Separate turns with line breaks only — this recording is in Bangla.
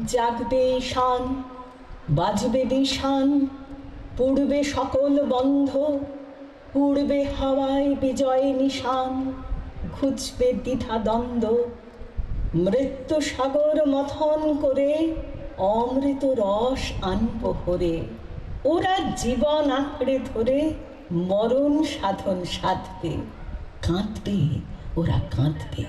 জাগবে ঈশান, বাজবে দিশান পূর্বে সকল বন্ধ পূর্বে হাওয়ায় বিজয় নিশান খুঁজবে দ্বিধা দ্বন্দ্ব, মৃত্যু সাগর মথন করে অমৃত রস আনব হরে ওরা জীবন আঁকড়ে ধরে, মরণ সাধন সাধবে। কাঁদবে, ওরা কাঁদবে।